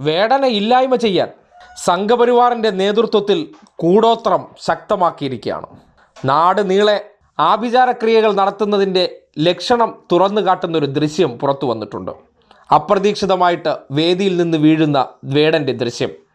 വേടനെ ഇല്ലായ്മ ചെയ്യാൻ സംഘപരിവാറിന്റെ നേതൃത്വത്തിൽ കൂടോത്രം ശക്തമാക്കിയിരിക്കുകയാണ്. നാട് നീളെ ആഭിചാരക്രിയകൾ നടത്തുന്നതിന്റെ ലക്ഷണം തുറന്നു കാട്ടുന്നൊരു ദൃശ്യം പുറത്തു വന്നിട്ടുണ്ട്. അപ്രതീക്ഷിതമായിട്ട് വേദിയിൽ നിന്ന് വീഴുന്ന വേടന്റെ ദൃശ്യം.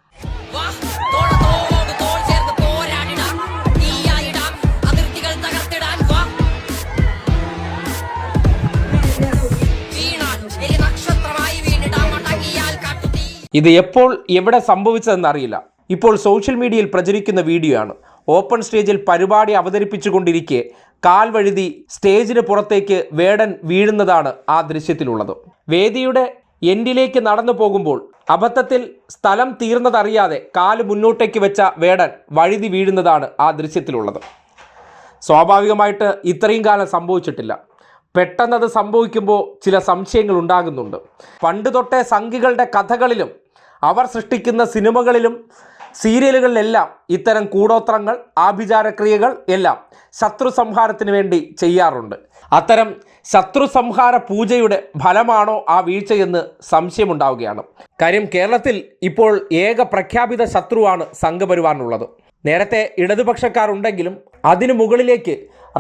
ഇത് എപ്പോൾ എവിടെ സംഭവിച്ചതെന്ന് അറിയില്ല ഇപ്പോൾ സോഷ്യൽ മീഡിയയിൽ പ്രചരിക്കുന്ന വീഡിയോ ആണ് ഓപ്പൺ സ്റ്റേജിൽ പരിപാടി അവതരിപ്പിച്ചുകൊണ്ടിരിക്കെ കാൽ വഴുതി സ്റ്റേജിന് പുറത്തേക്ക് വേടൻ വീഴുന്നതാണ് ആ ദൃശ്യത്തിലുള്ളത്. വേദിയുടെ എൻഡിലേക്ക് നടന്നു പോകുമ്പോൾ അബദ്ധത്തിൽ സ്ഥലം തീർന്നതറിയാതെ കാൽ മുന്നോട്ടേക്ക് വെച്ച വേടൻ വഴുതി വീഴുന്നതാണ് ആ ദൃശ്യത്തിലുള്ളത്. സ്വാഭാവികമായിട്ട് ഇത്രയും കാലം സംഭവിച്ചിട്ടില്ല. പെട്ടെന്നത് സംഭവിക്കുമ്പോൾ ചില സംശയങ്ങൾ ഉണ്ടാകുന്നുണ്ട്. പണ്ട് തൊട്ടേ സംഘികളുടെ കഥകളിലും അവർ സൃഷ്ടിക്കുന്ന സിനിമകളിലും സീരിയലുകളിലെല്ലാം ഇത്തരം കൂടോത്രങ്ങൾ ആഭിചാരക്രിയകൾ എല്ലാം ശത്രു സംഹാരത്തിന് വേണ്ടി ചെയ്യാറുണ്ട്. അത്തരം ശത്രു സംഹാര പൂജയുടെ ഫലമാണോ ആ വീഴ്ചയെന്ന് സംശയമുണ്ടാവുകയാണ്. കാര്യം കേരളത്തിൽ ഇപ്പോൾ ഏക പ്രഖ്യാപിത ശത്രുവാണ് സംഘപരിവാറിനുള്ളത്. നേരത്തെ ഇടതുപക്ഷക്കാരുണ്ടെങ്കിലും അതിനു മുകളിലേക്ക്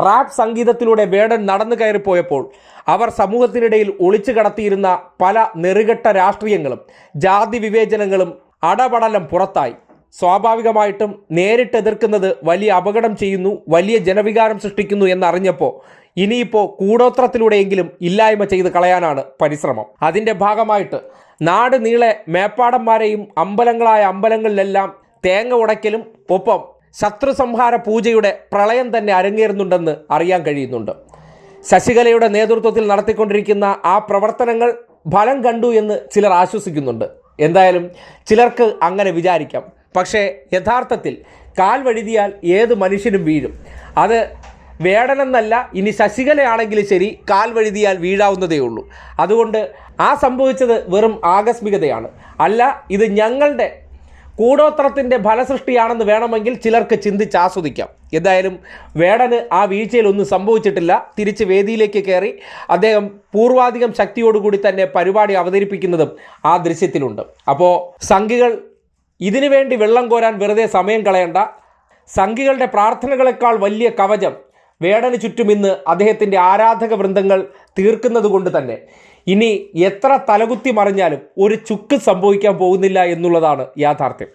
റാപ്പ് സംഗീതത്തിലൂടെ വേടൻ നടന്നു കയറിപ്പോയപ്പോൾ അവർ സമൂഹത്തിനിടയിൽ ഒളിച്ചു കടത്തിയിരുന്ന പല നെറുകെട്ട രാഷ്ട്രീയങ്ങളും ജാതി വിവേചനങ്ങളും അടപടലം പുറത്തായി. സ്വാഭാവികമായിട്ടും നേരിട്ട് എതിർക്കുന്നത് വലിയ അപകടം ചെയ്യുന്നു വലിയ ജനവികാരം സൃഷ്ടിക്കുന്നു എന്നറിഞ്ഞപ്പോൾ ഇനിയിപ്പോൾ കൂടോത്രത്തിലൂടെയെങ്കിലും ഇല്ലായ്മ ചെയ്ത് കളയാനാണ് പരിശ്രമം. അതിന്റെ ഭാഗമായിട്ട് നാട് നീളെ മേപ്പാടന്മാരെയും അമ്പലങ്ങളായ അമ്പലങ്ങളിലെല്ലാം തേങ്ങ ഉടയ്ക്കലും ഒപ്പം ശത്രു സംഹാര പൂജയുടെ പ്രളയം തന്നെ അരങ്ങേറുന്നുണ്ടെന്ന് അറിയാൻ കഴിയുന്നുണ്ട്. ശശികലയുടെ നേതൃത്വത്തിൽ നടത്തിക്കൊണ്ടിരിക്കുന്ന ആ പ്രവർത്തനങ്ങൾ ഫലം കണ്ടു എന്ന് ചിലർ ആശ്വസിക്കുന്നുണ്ട്. എന്തായാലും ചിലർക്ക് അങ്ങനെ വിചാരിക്കാം. പക്ഷേ യഥാർത്ഥത്തിൽ കാൽ വഴുതിയാൽ ഏത് മനുഷ്യനും വീഴും. അത് വേടനെന്നല്ല ഇനി ശശികലയാണെങ്കിൽ ശരി കാൽ വഴുതിയാൽ വീഴാവുന്നതേ ഉള്ളൂ. അതുകൊണ്ട് ആ സംഭവിച്ചത് വെറും ആകസ്മികതയാണ്. അല്ല ഇത് ഞങ്ങളുടെ കൂടോത്രത്തിന്റെ ഫലസൃഷ്ടിയാണെന്ന് വേണമെങ്കിൽ ചിലർക്ക് ചിന്തിച്ച് ആസ്വദിക്കാം. എന്തായാലും വേടന് ആ വീഴ്ചയിലൊന്നും സംഭവിച്ചിട്ടില്ല. തിരിച്ച് വേദിയിലേക്ക് കയറി അദ്ദേഹം പൂർവാധികം ശക്തിയോടുകൂടി തന്നെ പരിപാടി അവതരിപ്പിക്കുന്നതും ആ ദൃശ്യത്തിലുണ്ട്. അപ്പോൾ സംഘികൾ ഇതിനുവേണ്ടി വെള്ളം കോരാൻ വെറുതെ സമയം കളയണ്ട. സംഘികളുടെ പ്രാർത്ഥനകളെക്കാൾ വലിയ കവചം വേടന് ചുറ്റും ഇന്ന് അദ്ദേഹത്തിന്റെ ആരാധക വൃന്ദങ്ങൾ തീർക്കുന്നത് കൊണ്ട് തന്നെ. ഇനി എത്ര തലകുത്തി മറിഞ്ഞാലും ഒരു ചുക്ക് സംഭവിക്കാൻ പോകുന്നില്ല എന്നുള്ളതാണ് യാഥാർത്ഥ്യം.